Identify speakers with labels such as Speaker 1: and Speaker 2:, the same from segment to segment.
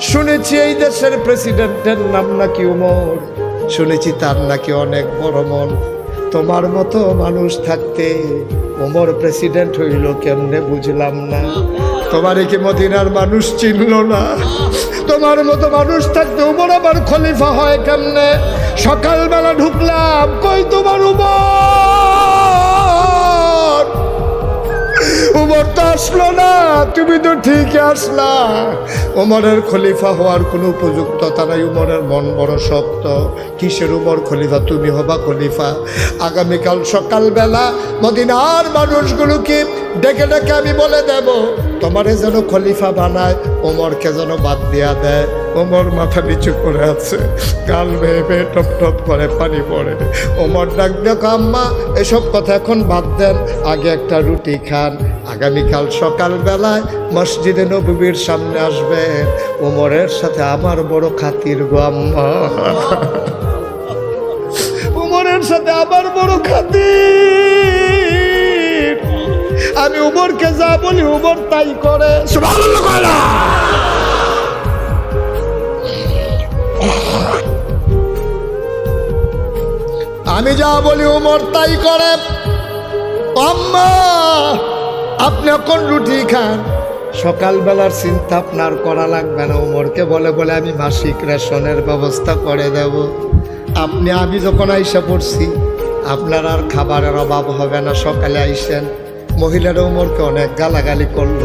Speaker 1: শুনেছি এই দেশের প্রেসিডেন্টের নাম নাকি উমর। শুনেছি তার নাকি অনেক বড় মন। তোমার মতো মানুষ থাকতে ওমর প্রেসিডেন্ট হইল কেমনে বুঝলাম না। তোমার কি মদিনার মানুষ চিনল না। তোমার মতো মানুষ থাকতে উমর আবার খলিফা হয় কেমনে? সকালবেলা ঢুকলাম, কই তোমার উমর? উমর তো আসলো না, তুমি তো ঠিক আসলা। উমরের খলিফা হওয়ার কোনো উপযুক্ততা নাই উমরের মন বড় শক্ত। কিসের উমর খলিফা? তুমি হবা খলিফা। আগামীকাল সকালবেলা মদিনার মানুষগুলোকে ডেকে ডেকে আমি বলে দেব, তোমারে যেন খলিফা বানায় ওমরকে যেন বাদ দিয়া দেয়। ওমর মাথা নিচু করে আছে। গাল বেয়ে বেয়ে টপ টপ করে পানি পড়ে। ওমর ডাক, দেখো আম্মা, এসব কথা এখন বাদ দেন। আগে একটা রুটি খান। আগামীকাল সকালবেলায় মসজিদে নবীর সামনে আসবেন ওমরের সাথে আমার বড় খাতির গো আম্মা। উমরের সাথে আমার বড় খাতির। আমি উমরকে যা বলি উমর তাই করে। আমি যা বলি উমর তাই করে। আম্মা আপনি এখন রুটি খান। সকালবেলার চিন্তা আপনার করা লাগবে না উমরকে বলে বলে আমি মাসিক রেশনের ব্যবস্থা করে দেব। আপনি আমি যখন আইসা পড়ছি আপনার আর খাবারের অভাব হবে না সকালে আইসেন। মহিলারা উমরকে অনেক গালাগালি করল।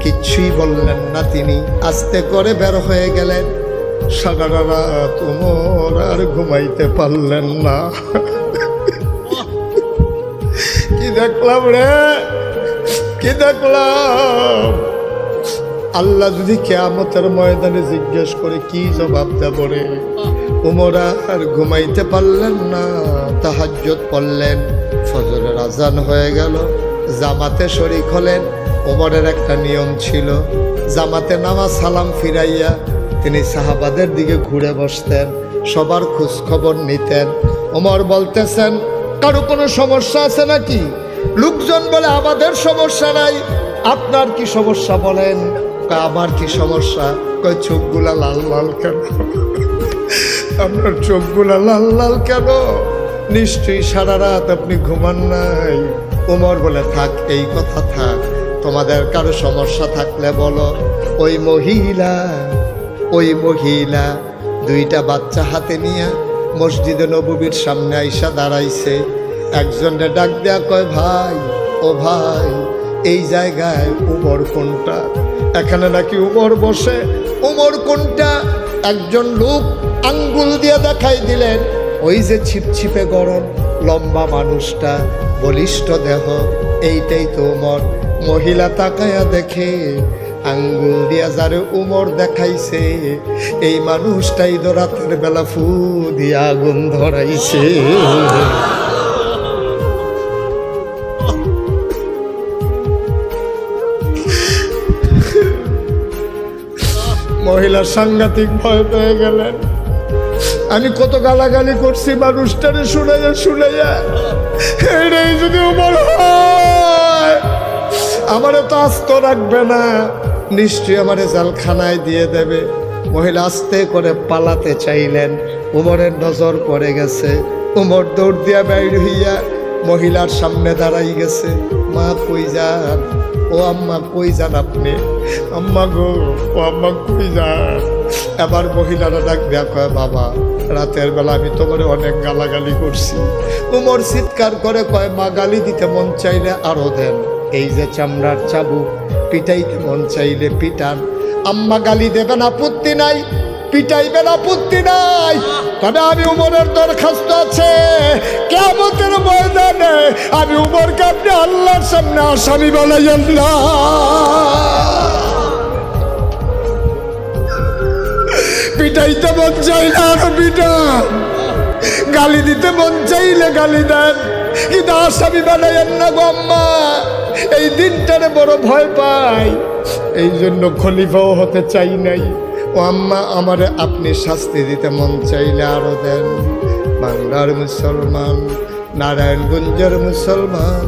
Speaker 1: কিচ্ছুই বললেন না তিনি। আস্তে করে বের হয়ে গেলেন। সারা রাত উমর আর ঘুমাইতে পারলেন না। কি দেখলাম রে? কি দেখলাম? আল্লাহ যদি কেয়ামতের ময়দানে জিজ্ঞেস করে কি জবাব দেব রে? উমরা আর ঘুমাইতে পারলেন না তাহাজ্জত পড়লেন, ফজরের আজান হয়ে গেল, জামাতে শরিক হলেন ওমরের একটা নিয়ম ছিল, জামাতে নামাজ সালাম ফিরাইয়া তিনি সাহাবাদের দিকে ঘুরে বসতেন, সবার খোঁজ খবর নিতেন। ওমর বলতেছেন, কারও কোনো সমস্যা আছে নাকি? লোকজন বলে, আমাদের সমস্যা নাই। আপনার কি সমস্যা বলেন? আমার কি সমস্যা? কয়, চোখগুলা লাল লাল কেন? আপনার চোখগুলা লাল লাল কেন? নিশ্চয়ই সারা রাত আপনি ঘুমান নাই। উমর বলে, থাক, এই কথা থাক। তোমাদের কারও সমস্যা থাকলে বলো। ওই মহিলা ওই মহিলা দুইটা বাচ্চা হাতে নিয়ে মসজিদে নবীর সামনে আইসা দাঁড়াইছে। একজনরে ডাক দেয়া কয়, ভাই, ও ভাই, এই জায়গায় উমর কোনটা? এখানে নাকি উমর বসে। উমর কোনটা? একজন লোক আঙ্গুল দিয়ে দেখাই দিলেন। ওই যে ছিপছিপে গরম, লম্বা মানুষটা, বলিষ্ঠ দেহ, এইটাই তো উমর। মহিলা তাকায়া দেখে আঙ্গুল দিয়া যারে উমর দেখাইছে, এই মানুষটাই তো রাতের বেলা ফু দিয়া আগুন ধরাইছে মহিলা সাংঘাতিক ভয় পেয়ে গেলেন। আমি কত গালাগালি করছি মানুষটারে শুনে যা শুনে যা এটাই যদি উমর হয়, আমারে তো আস্ত রাখবে না। নিশ্চয়ই আমারে জালখানায় দিয়ে দেবে। মহিলা আস্তে করে পালাতে চাইলেন। উমরের নজর পড়ে গেছে। উমর দৌড় দিয়া বাইর হইয়া মহিলার সামনে দাঁড়াই গেছে। মা, কই যান? ও আম্মা, কই যান আপনি? আম্মা গো, ও আম্মা, কই যান? এবার মহিলারা ডাক কয়, বাবা, রাতের বেলা আমি তোমার অনেক গালাগালি করছি। উমর চিৎকার করে কয়, মা, গালি দিতে মন চাইলে আরও দেন। এই যে চামড়ার চাবুক পিটাইতে মন চাইলে পিটান। আম্মা গালি দেবেন আপত্তি নাই পিটাইবেন আপত্তি নাই। তবে আমি উমরের দরখাস্ত আছে। কেমতের ময়দানে আমি উমরকে আপনি আল্লাহর সামনে আসামি বলে না পিটাইতে মন গালি দিতে মন চাইলে গালি দেন। কিন্তু আসামি বানাইয়েন না গো দিনটারে বড় ভয় পাই এই জন্য খলিফাও হতে চাই নাই। ও আম্মা, আমারে আপনি শাস্তি দিতে মন চাইলে আরও দেন। বাংলার মুসলমান, নারায়ণগঞ্জের মুসলমান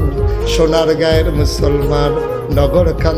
Speaker 1: সোনার গায়ের মুসলমান নগর খান